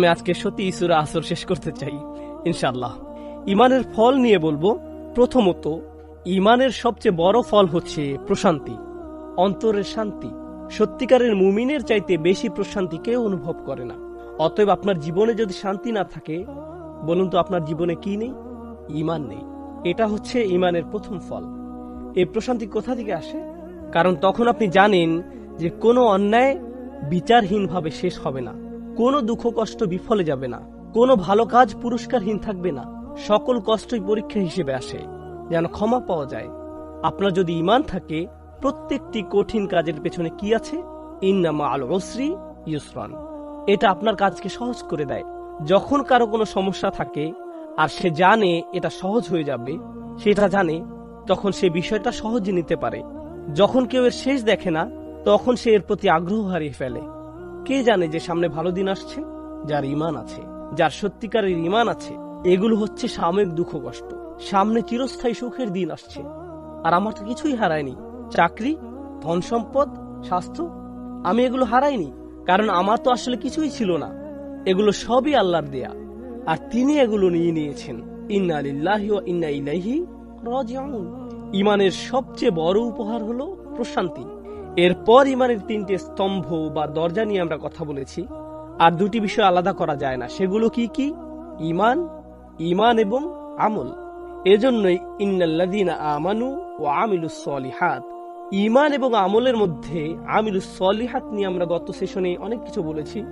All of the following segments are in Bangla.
আমি আজকে সত্যি ইসুরা আসর শেষ করতে চাই ইনশাল্লাহ ইমানের ফল নিয়ে বলব, প্রথমত ইমানের সবচেয়ে বড় ফল হচ্ছে প্রশান্তি, অন্তরের শান্তি। সত্যিকারের মুমিনের চাইতে বেশি প্রশান্তি কেউ অনুভব করে না। অতএব আপনার জীবনে যদি শান্তি না থাকে, বলুন তো আপনার জীবনে কি নেই? ইমান নেই। এটা হচ্ছে ইমানের প্রথম ফল। এই প্রশান্তি কোথা থেকে আসে? কারণ তখন আপনি জানেন যে কোনো অন্যায় বিচারহীনভাবে শেষ হবে না। কোনো দুঃখ কষ্ট বিফলে যাবে না। কোনো ভালো কাজ পুরস্কারহীন থাকবে না। সকল কষ্টই পরীক্ষা হিসেবে আসে, যেন ক্ষমা পাওয়া যায়। আপনার যদি ইমান থাকে, প্রত্যেকটি কঠিন কাজের পেছনে কি আছে? ইন্নামা আল ওসরি ইউসরান। এটা আপনার কাজকে সহজ করে দেয়। যখন কারও কোনো সমস্যা থাকে, আর সে জানে এটা সহজ হয়ে যাবে, সেটা জানে, তখন সে বিষয়টা সহজে নিতে পারে। যখন কেউ এর শেষ দেখে না, তখন সে এর প্রতি আগ্রহ হারিয়ে ফেলে। কে জানে যে সামনে ভালো দিন আসছে? যার ইমান আছে, যার সত্যিকারের ইমান আছে, এগুলো হচ্ছে সাময়িক দুঃখ কষ্ট। সামনে চিরস্থায়ী সুখের দিন আসছে। আর আমার তো কিছুই হারায়নি। চাকরি, ধন সম্পদ, স্বাস্থ্য, আমি এগুলো হারাইনি। কারণ আমার তো আসলে কিছুই ছিল না। এগুলো সবই আল্লাহর দেয়া। আর তিনি এগুলো নিয়ে নিয়েছেন। ইন্না লিল্লাহি ওয়া ইন্না ইলাইহি রাজিউন। ইমানের সবচেয়ে বড় উপহার হলো প্রশান্তি। এরপর ইমানের তিনটে স্তম্ভ বা দরজা নিয়ে আমরা কথা বলেছি, আর দুটি বিষয় আলাদা করা যায় না। সেগুলো কি কি? ইমান ইমান এবং আমল। এজন্যই আমানু ও আমিলুস সলিহাত। ইমান এবং আমলের মধ্যে আমিলুস সলিহাত নিয়ে আমরা গত সেশনে অনেক কিছু বলেছি।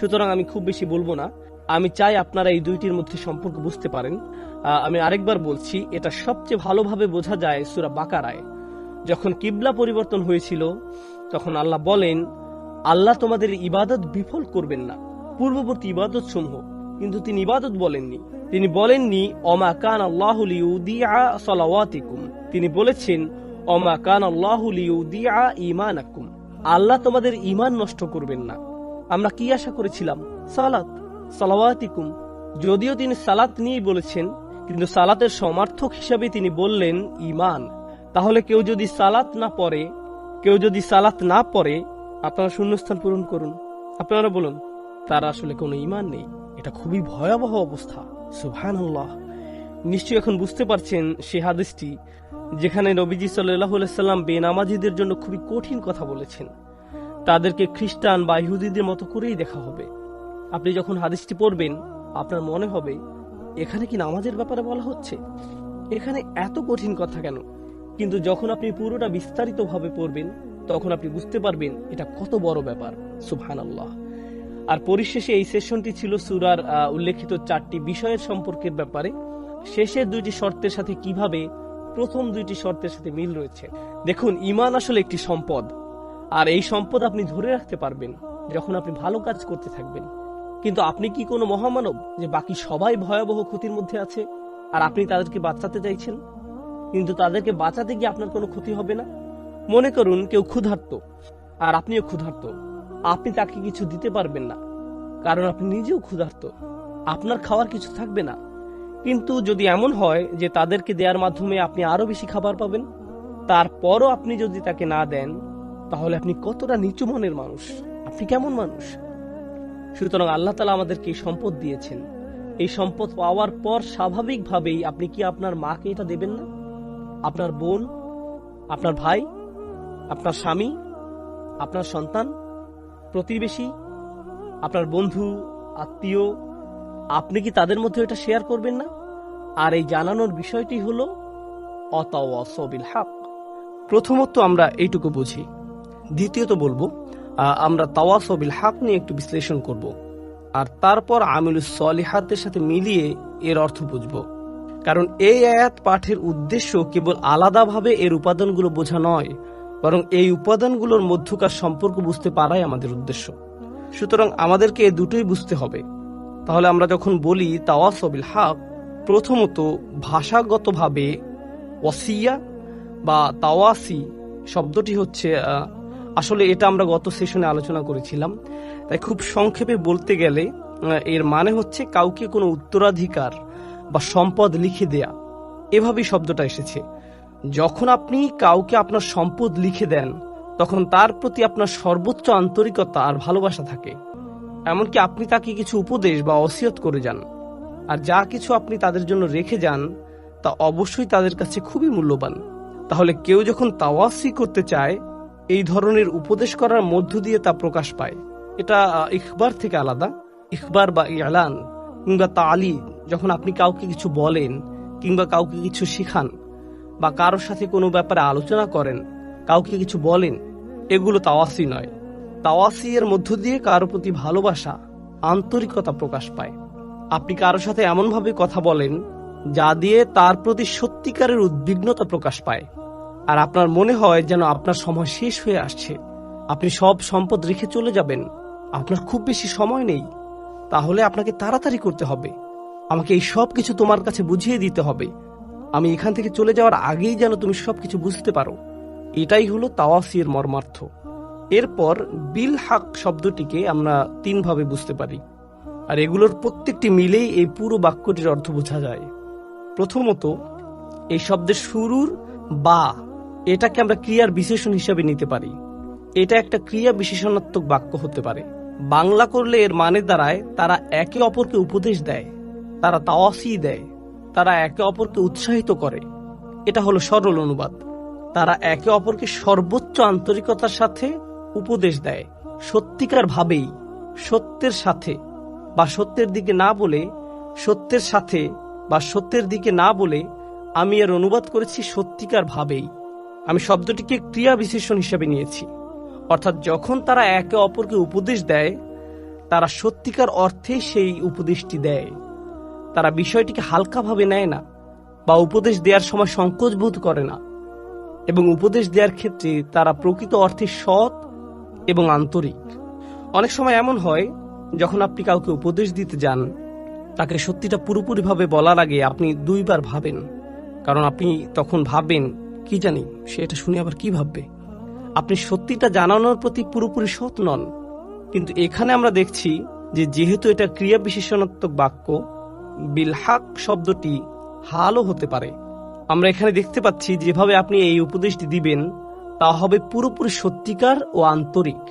সুতরাং আমি খুব বেশি বলব না। আমি চাই আপনারা এই দুইটির মধ্যে সম্পর্ক বুঝতে পারেন। আমি আরেকবার বলছি, এটা সবচেয়ে ভালোভাবে বোঝা যায় সুরা বাকারায়। যখন কিবলা পরিবর্তন হয়েছিল, তখন আল্লাহ বলেন, আল্লাহ তোমাদের ইবাদত বিফল করবেন না। পূর্ববর্তী ইবাদত সমূহ কিন্তু তিনি ইবাদত বলেননি। তিনি বলেননি অমা কান আল্লাহ তিনি বলেছেন অমা কান আল্লাহ ইমানাকুম আল্লাহ তোমাদের ইমান নষ্ট করবেন না। আমরা কি আশা করেছিলাম? সালাত। সালাওয়াতিকুম। যদিও তিনি সালাত নিয়েই বলেছেন, কিন্তু সালাতের সমার্থক হিসাবে তিনি বললেন ইমান তাহলে কেউ যদি সালাত না পড়ে, কেউ যদি সালাত না পড়ে, আপনারা শূন্যস্থান পূরণ করুন। আপনারা বলুন, তার আসলে কোনো ইমান নেই। এটা খুবই ভয়াবহ অবস্থা। সুবহানাল্লাহ। নিশ্চয়ই এখন বুঝতে পারছেন সে হাদিসটি, যেখানে নবীজি সাল্লাম বেনামাজিদের জন্য খুবই কঠিন কথা বলেছেন। তাদেরকে খ্রিস্টান বা ইহুদিদের মতো করেই দেখা হবে। আপনি যখন হাদিসটি পড়বেন, আপনার মনে হবে, এখানে কি নামাজের ব্যাপারে বলা হচ্ছে? এখানে এত কঠিন কথা কেন? কিন্তু যখন আপনি পুরোটা বিস্তারিতভাবে পড়বেন, তখন আপনি বুঝতে পারবেন এটা কত বড় ব্যাপার। সুবহান আল্লাহ আর পরিশেষে এই সেশনটি ছিল সুরার উল্লেখিত চারটি বিষয়ের সম্পর্কের ব্যাপারে। শেষের দুইটি শর্তের সাথে কীভাবে প্রথম দুইটি শর্তের সাথে মিল রয়েছে। দেখুন ইমান আসলে একটি সম্পদ। আর এই সম্পদ আপনি ধরে রাখতে পারবেন যখন আপনি ভালো কাজ করতে থাকবেন। কিন্তু আপনি কি কোনো মহামানব যে বাকি সবাই ভয়াবহ ক্ষতির মধ্যে আছে? আর আপনি তাদেরকে বাঁচাতে চাইছেন? কিন্তু তাদেরকে বাঁচাতে গিয়ে আপনার কোনো ক্ষতি হবে না। মনে করুন কেউ ক্ষুধার্ত, আর আপনিও ক্ষুধার্ত। আপনি তাকে কিছু দিতে পারবেন না, কারণ আপনি নিজেও ক্ষুধার্ত। আপনার খাওয়ার কিছু থাকবে না। কিন্তু যদি এমন হয় যে তাদেরকে দেওয়ার মাধ্যমে আপনি আরও বেশি খাবার পাবেন, তারপরও আপনি যদি তাকে না দেন, তাহলে আপনি কতটা নিচু মনের মানুষ? আপনি কেমন মানুষ? সুতরাং আল্লাহ তালা আমাদেরকে এই সম্পদ দিয়েছেন। এই সম্পদ পাওয়ার পর স্বাভাবিকভাবেই আপনি কি আপনার মাকে এটা দেবেন না? আপনার বোন, আপনার ভাই, আপনার স্বামী, আপনার সন্তান, প্রতিবেশী, আপনার বন্ধু, আত্মীয়, আপনি কি তাদের মধ্যে এটা শেয়ার করবেন না? আর এই জানানোর বিষয়টি হলো অতাওয়াসবিল হাক প্রথমত আমরা এইটুকু বুঝি। দ্বিতীয়ত বলব আমরা তাওয়াসবিল হাক নিয়ে একটু বিশ্লেষণ করব। আর তারপর আমিলুস সলিহাতের সাথে মিলিয়ে এর অর্থ বুঝব। কারণ এই আয়াত পাঠের উদ্দেশ্য কেবল আলাদাভাবে এর উপাদানগুলো বোঝা নয়, বরং এই উপাদানগুলোর মধ্যকার সম্পর্ক বুঝতে পারাই আমাদের উদ্দেশ্য। সুতরাং আমাদেরকে এ দুটোই বুঝতে হবে। তাহলে আমরা যখন বলি তাওয়াসবিল হাক, প্রথমত ভাষাগতভাবে ওয়াসিয়া বা তাওয়াসি শব্দটি হচ্ছে আসলে এটা আমরা গত সেশনে আলোচনা করেছিলাম। তাই খুব সংক্ষেপে বলতে গেলে এর মানে হচ্ছে কাউকে কোনো উত্তরাধিকার বা সম্পদ লিখে দেয়া। এভাবেই শব্দটা এসেছে। যখন আপনি কাউকে আপনার সম্পদ লিখে দেন তখন তার প্রতি আপনার সর্বোচ্চ আন্তরিকতা আর ভালোবাসা থাকে। এমনকি আপনি তাকে কিছু উপদেশ বা অসিয়ত করে যান। আর যা কিছু আপনি তাদের জন্য রেখে যান তা অবশ্যই তাদের কাছে খুবই মূল্যবান। তাহলে কেউ যখন তাওয়াসি করতে চায় এই ধরনের উপদেশ করার মধ্য দিয়ে তা প্রকাশ পায়। এটা আহ, ইখবার থেকে আলাদা। ইখবার বা ইয়ালান কিংবা তালি যখন আপনি কাউকে কিছু বলেন কিংবা কাউকে কিছু শিখান বা কারোর সাথে কোনো ব্যাপারে আলোচনা করেন, কাউকে কিছু বলেন, এগুলো তাওয়াসি নয়। তাওয়াসি এর মধ্য দিয়ে কারও প্রতি ভালোবাসা, আন্তরিকতা প্রকাশ পায়। আপনি কারোর সাথে এমনভাবে কথা বলেন, যা দিয়ে তার প্রতি সত্যিকারের উদ্বিগ্নতা প্রকাশ পায়। আর আপনার মনে হয় যেন আপনার সময় শেষ হয়ে আসছে। আপনি সব সম্পদ রেখে চলে যাবেন। আপনার খুব বেশি সময় নেই। তাহলে আপনাকে তাড়াতাড়ি করতে হবে। আমাকে এই সব কিছু তোমার কাছে বুঝিয়ে দিতে হবে। আমি এখান থেকে চলে যাওয়ার আগেই যেন তুমি সবকিছু বুঝতে পারো। এটাই হলো তাওয়াসির মর্মার্থ। এরপর বিল হাক শব্দটিকে আমরা তিনভাবে বুঝতে পারি। আর এগুলোর প্রত্যেকটি মিলেই এই পুরো বাক্যটির অর্থ বোঝা যায়। প্রথমত, এই শব্দের শুরুর বা এটাকে আমরা ক্রিয়ার বিশেষণ হিসাবে নিতে পারি। এটা একটা ক্রিয়া বিশেষণাত্মক বাক্য হতে পারে। বাংলা করলে এর মানে দাঁড়ায়, তারা একে অপরকে উপদেশ দেয়। তারা তাওয়াসি দেয়, তারা একে অপরকে উৎসাহিত করে। এটা হলো সরল অনুবাদ। তারা একে অপরকে সর্বোচ্চ আন্তরিকতার সাথে উপদেশ দেয় সত্যিকার ভাবেই সত্যের সাথে বা সত্যের দিকে না বলে, সত্যের সাথে বা সত্যের দিকে না বলে আমি এর অনুবাদ করেছি সত্যিকার ভাবেই আমি শব্দটিকে ক্রিয়া বিশেষণ হিসেবে নিয়েছি। অর্থাৎ যখন তারা একে অপরকে উপদেশ দেয়, তারা সত্যিকার অর্থে সেই উপদেশটি দেয়। তারা বিষয়টিকে হালকাভাবে নেয় না বা উপদেশ দেওয়ার সময় সংকোচ বোধ করে না। এবং উপদেশ দেওয়ার ক্ষেত্রে তারা প্রকৃত অর্থে সৎ এবং আন্তরিক। অনেক সময় এমন হয়, যখন আপনি কাউকে উপদেশ দিতে যান, তাকে সত্যিটা পুরোপুরিভাবে বলার আগে আপনি দুইবার ভাবেন। কারণ আপনি তখন ভাববেন, কি জানি, সে এটা শুনে আবার কি ভাববে? আপনি সত্যিটা জানানোর প্রতি পুরোপুরি সৎ নন। কিন্তু এখানে আমরা দেখছি যে যেহেতু এটা ক্রিয়া বিশেষণাত্মক বাক্য বিলহাক শব্দটি হালও হতে পারে। আমরা এখানে দেখতে পাচ্ছি যেভাবে আপনি এই উপদেশটি দিবেন, তা হবে পুরোপুরি সত্যিকার ও আন্তরিক।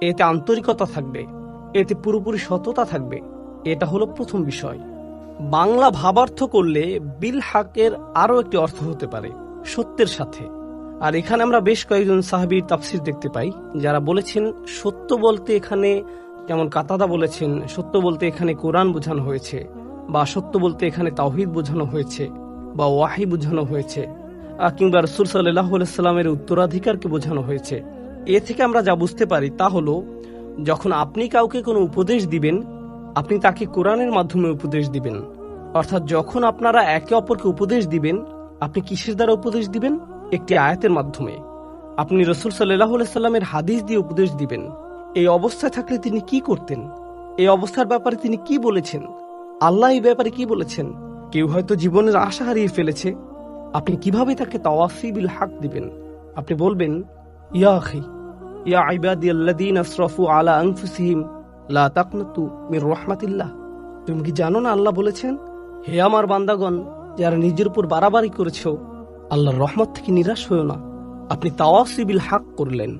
এতে আন্তরিকতা থাকবে, এতে পুরোপুরি সততা থাকবে। এটা হলো প্রথম বিষয়। বাংলা ভাবার্থ করলে বিল হাকের আরও একটি অর্থ হতে পারে, সত্যের সাথে। আর এখানে আমরা বেশ কয়েকজন সাহাবির তাফসির দেখতে পাই, যারা বলেছেন, সত্য বলতে এখানে, যেমন কাতাদা বলেছেন, সত্য বলতে এখানে কোরআন বোঝানো হয়েছে। বা সত্য বলতে এখানে তাওহিদ বোঝানো হয়েছে বা ওয়াহি বোঝানো হয়েছে কিংবা রসুল সাল্লাহ সাল্লামের উত্তরাধিকারকে বোঝানো হয়েছে। এ থেকে আমরা যা বুঝতে পারি তা হলো, যখন আপনি কাউকে কোনো উপদেশ দিবেন, আপনি তাকে কোরআনের মাধ্যমে উপদেশ দিবেন। অর্থাৎ যখন আপনারা একে অপরকে উপদেশ দিবেন, আপনি কিসের দ্বারা উপদেশ দিবেন? একটি আয়াতের মাধ্যমে। আপনি রসুল সাল্লাহ সাল্লামের হাদিস দিয়ে উপদেশ দিবেন। এই অবস্থায় থাকলে তিনি কি করতেন? এই অবস্থার ব্যাপারে তিনি কি বলেছেন? আল্লাহ এই ব্যাপারে কি বলেছেন? কেউ হয়তো জীবনের আশা হারিয়ে ফেলেছে। আপনি কীভাবে তাকে তাওয়াফি বিল হাক দিবেন? আপনি বলবেন, ইয়া আখি, ইয়া ইবাদি আল্লাদিন আসরাফু আলা আনফুসিহিম, লা তাকনাতু মির রাহমাতিল্লাহ। তুমি কি জানো না আল্লাহ বলেছেন, হে আমার বান্দাগণ, যারা নিজের উপর বাড়াবাড়ি করেছ, আল্লাহর রহমত থেকে নিরাশ হয়েও না। আপনি তাওয়াফি বিল হাক করলেন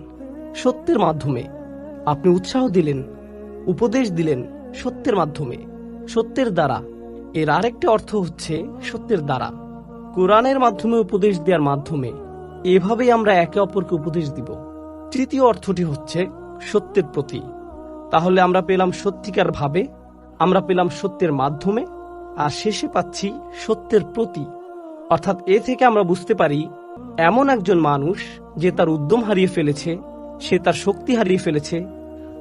সত্যের মাধ্যমে। আপনি উৎসাহ দিলেন, উপদেশ দিলেন সত্যের মাধ্যমে। সত্যের দ্বারা। এর আরেকটি অর্থ হচ্ছে সত্যের দ্বারা। কোরআনের মাধ্যমে উপদেশ দেওয়ার মাধ্যমে এভাবেই আমরা একে অপরকে উপদেশ দিব। তৃতীয় অর্থটি হচ্ছে সত্যের প্রতি। তাহলে আমরা পেলাম সত্যিকার ভাবে, আমরা পেলাম সত্যের মাধ্যমে, আর শেষে পাচ্ছি সত্যের প্রতি। অর্থাৎ এ থেকে আমরা বুঝতে পারি, এমন একজন মানুষ যে তার উদ্যম হারিয়ে ফেলেছে, সে তার শক্তি হারিয়ে ফেলেছে,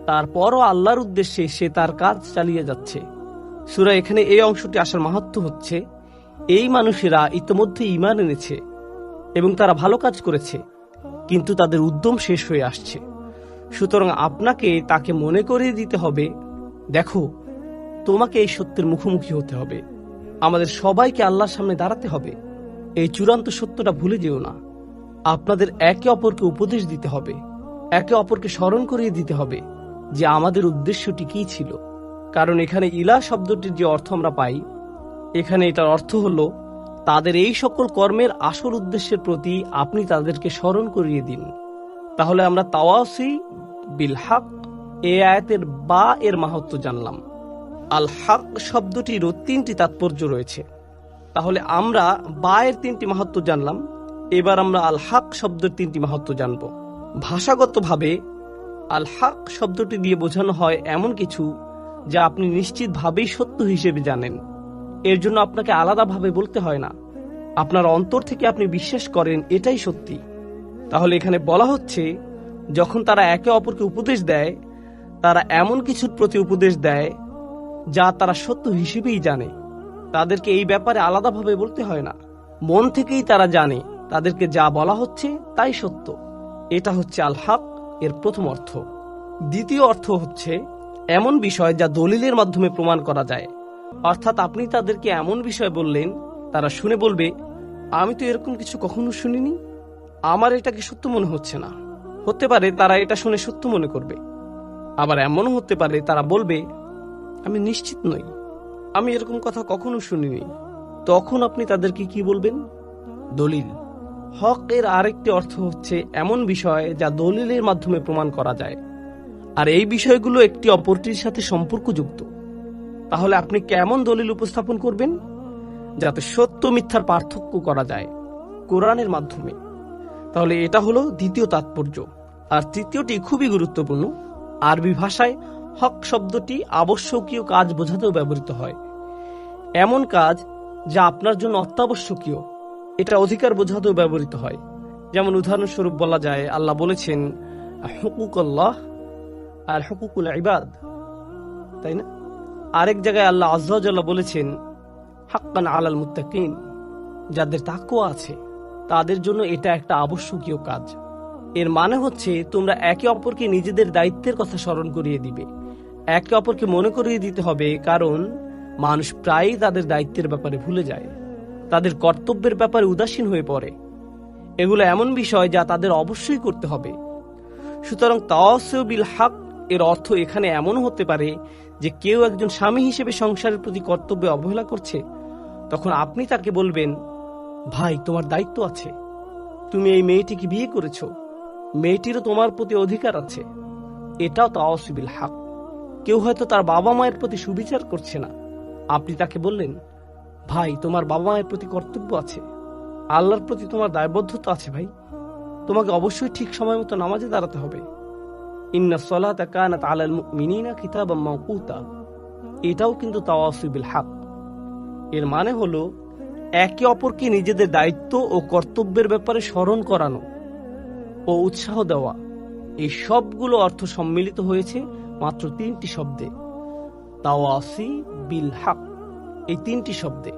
তারপরও আল্লাহর উদ্দেশ্যে সে তার কাজ চালিয়ে যাচ্ছে। সুরা এখানে এই অংশটি আসার মাহাত্ম হচ্ছে, এই মানুষেরা ইতোমধ্যে ইমান এনেছে এবং তারা ভালো কাজ করেছে, কিন্তু তাদের উদ্যম শেষ হয়ে আসছে। সুতরাং আপনাকে তাকে মনে করিয়ে দিতে হবে, দেখো, তোমাকে এই সত্যের মুখোমুখি হতে হবে। আমাদের সবাইকে আল্লাহর সামনে দাঁড়াতে হবে। এই চূড়ান্ত সত্যটা ভুলে যেও না। আপনাদের একে অপরকে উপদেশ দিতে হবে, একে অপরকে স্মরণ করিয়ে দিতে হবে যে আমাদের উদ্দেশ্যটি কি ছিল। কারণ এখানে ইলা শব্দটির যে অর্থ আমরা পাই এখানে এটার অর্থ হলো, তাদের এই সকল কর্মের আসল উদ্দেশ্যের প্রতি আপনি তাদেরকে স্মরণ করিয়ে দিন। তাহলে আমরা তাওয়াসি বিল হাক, এ আয়াতের বা এর মাহাত্ম জানলাম। আল হক শব্দটিরও তিনটি তাৎপর্য রয়েছে। তাহলে আমরা বা এর তিনটি মাহাত্ম জানলাম, এবার আমরা আল হক শব্দের তিনটি মাহাত্ম জানব। ভাষাগতভাবে আল হক শব্দটি দিয়ে বোঝানো হয় এমন কিছু যা আপনি নিশ্চিতভাবেই সত্য হিসেবে জানেন। এর জন্য আপনাকে আলাদাভাবে বলতে হয় না। আপনার অন্তর থেকে আপনি বিশ্বাস করেন এটাই সত্যি। তাহলে এখানে বলা হচ্ছে, যখন তারা একে অপরকে উপদেশ দেয়, তারা এমন কিছুর প্রতি উপদেশ দেয়, যা তারা সত্য হিসেবেই জানে। তাদেরকে এই ব্যাপারে আলাদাভাবে বলতে হয় না। মন থেকেই তারা জানে, তাদেরকে যা বলা হচ্ছে তাই সত্য। এটা হচ্ছে আল এর প্রথম অর্থ। দ্বিতীয় অর্থ হচ্ছে এমন বিষয় যা দলিলের মাধ্যমে প্রমাণ করা যায়। অর্থাৎ আপনি তাদেরকে এমন বিষয় বললেন, তারা শুনে বলবে, আমি তো এরকম কিছু কখনো শুনিনি। আমার এটাকে সত্য মনে হচ্ছে না? হতে পারে তারা এটা শুনে সত্য মনে করবে। আবার এমনও হতে পারে তারা বলবে, আমি নিশ্চিত নই। আমি এরকম কথা কখনো শুনিনি। তখন আপনি তাদেরকে কি বলবেন? দলিল। হক এর আরেকটি অর্থ হচ্ছে এমন বিষয় যা দলিলের মাধ্যমে প্রমাণ করা যায়। আর এই বিষয়গুলো একটি অপরটির সাথে সম্পর্কযুক্ত। তাহলে আপনি কেমন দলিল উপস্থাপন করবেন? যাতে সত্য মিথ্যার পার্থক্য করা যায় কোরআনের মাধ্যমে। তাহলে এটা হলো দ্বিতীয় তাৎপর্য। আর তৃতীয়টি খুবই গুরুত্বপূর্ণ। আরবি ভাষায় হক শব্দটি আবশ্যকীয় কাজ বোঝাতেও ব্যবহৃত হয়। এমন কাজ যা আপনার জন্য অত্যাবশ্যকীয়, এটা অধিকার বোঝাতেও ব্যবহৃত হয়। যেমন উদাহরণস্বরূপ বলা যায়, আল্লাহ বলেছেন, হুকুকল্লাহ আর হুকুকুল ইবাদ, তাই না? আরেক জায়গায় আল্লাহ আজ্লাহ বলেছেন, হাক্কান আলাল মুত্তাকিন, যাদের তাকুয়া আছে, তাদের জন্য এটা একটা আবশ্যকীয় কাজ। এর মানে হচ্ছে, তোমরা একে অপরকে নিজেদের দায়িত্বের কথা স্মরণ করিয়ে দিবে। একে অপরকে মনে করিয়ে দিতে হবে, কারণ মানুষ প্রায়ই তাদের দায়িত্বের ব্যাপারে ভুলে যায়। তাদের কর্তব্যের ব্যাপারে উদাসীন হয়ে পড়ে। এগুলো এমন বিষয় যা তাদের অবশ্যই করতে হবে। সুতরাং তাওয়াসবিল হক এর অর্থ এখানে এমন হতে পারে যে কেউ একজন স্বামী হিসেবে সংসারের প্রতি কর্তব্যে অবহেলা করছে, তখন আপনি তাকে বলবেন, ভাই, তোমার দায়িত্ব আছে। তুমি এই মেয়েটিকে বিয়ে করেছ। মেয়েটিরও তোমার প্রতি অধিকার আছে। এটাও তো অসিবিল হাক। কেউ হয়তো তার বাবা মায়ের প্রতি সুবিচার করছে না। আপনি তাকে বললেন, ভাই, তোমার বাবা মায়ের প্রতি কর্তব্য আছে। আল্লাহর প্রতি তোমার দায়বদ্ধতা আছে, ভাই। তোমাকে অবশ্যই ঠিক সময় মতো নামাজে দাঁড়াতে হবে। ইন্না সলাতা কানাত আলাল এটাও কিন্তু হক। এর মানে হলো, একে অপরকে নিজেদের দায়িত্ব ও কর্তব্যের ব্যাপারে স্মরণ করানো ও উৎসাহ দেওয়া, এই সবগুলো অর্থ সম্মিলিত হয়েছে মাত্র তিনটি শব্দে। তাওয়াসি বিল হক, এই তিনটি শব্দে।